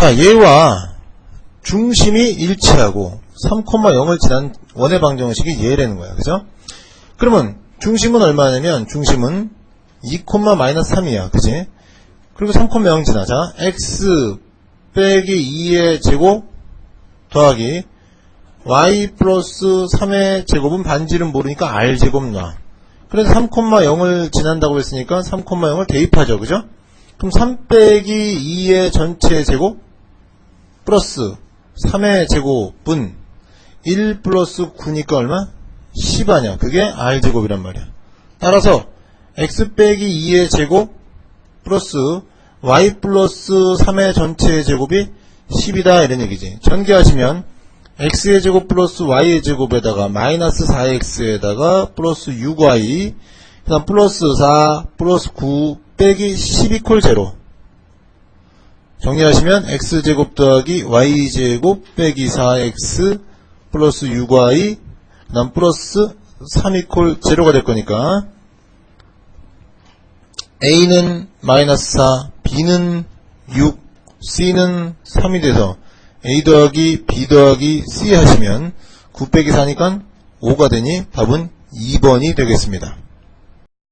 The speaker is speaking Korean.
자, 얘와 중심이 일치하고 3,0을 지난 원의 방정식이 얘라는 거야. 그죠? 그러면 중심은 얼마냐면 중심은 2, 마이너스 3이야. 그지? 그리고 3,0 지나자. x 빼기 2의 제곱 더하기 y 플러스 3의 제곱은 반지름 모르니까 r 제곱 놔. 그래서 3,0을 지난다고 했으니까 3,0을 대입하죠. 그죠? 그럼 3 빼기 2의 전체 제곱 플러스 3의 제곱은 1 플러스 9니까 얼마? 10 아냐. 그게 r제곱이란 말이야. 따라서 x 빼기 2의 제곱 플러스 y 플러스 3의 전체 제곱이 10이다 이런 얘기지. 전개하시면 x의 제곱 플러스 y의 제곱에다가 마이너스 4x에다가 플러스 6y 그 다음 플러스 4 플러스 9 빼기 10 이퀄 제로 정리하시면 x제곱 더하기 y제곱 빼기 4x 플러스 6y 그 다음 플러스 3 이퀄 제로가 될 거니까 a는 마이너스 4 b는 6 c는 3이 돼서 a 더하기 b 더하기 c 하시면 9 빼기 4니까 5가 되니 답은 2번이 되겠습니다.